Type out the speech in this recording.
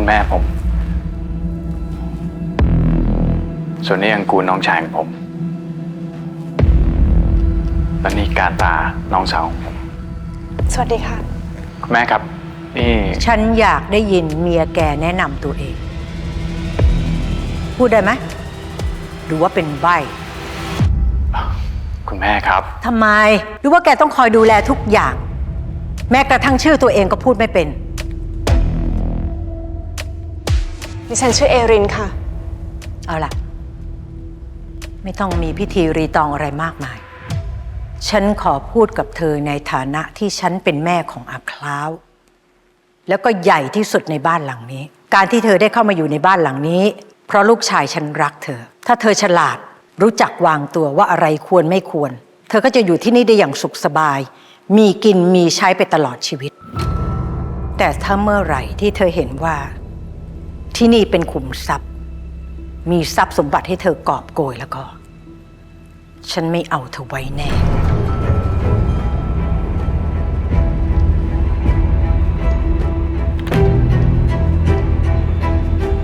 คุณแม่ผม ส่วนนี้ยังกูลน้องชายของผม และนี่การตาน้องสาวของผมสวัสดีค่ะ คุณแม่ครับ นี่ฉันอยากได้ยินเมียแกแนะนำตัวเอง พูดได้ไหมหรือว่าเป็นใบคุณแม่ครับทำไม หรือว่าแกต้องคอยดูแลทุกอย่าง แม้กระทั่งชื่อตัวเองก็พูดไม่เป็น ดิฉันชื่อเอรินค่ะ เอาล่ะ ไม่ต้องมีพิธีรีตองอะไรมากมาย ฉันขอพูดกับเธอในฐานะที่ฉันเป็นแม่ของอาคล้าว แล้วก็ใหญ่ที่สุดในบ้านหลังนี้ การที่เธอได้เข้ามาอยู่ในบ้านหลังนี้ เพราะลูกชายฉันรักเธอ ถ้าเธอฉลาดรู้จักวางตัวว่าอะไรควรไม่ควร เธอก็จะอยู่ที่นี่ได้อย่างสุขสบาย มีกินมีใช้ไปตลอดชีวิต แต่ถ้าเมื่อไหร่ที่เธอเห็นว่า ที่นี่เป็นขุมทรัพย์ มีทรัพย์สมบัติให้เธอกอบโกยแล้วก็ ฉันไม่เอาเธอไว้แน่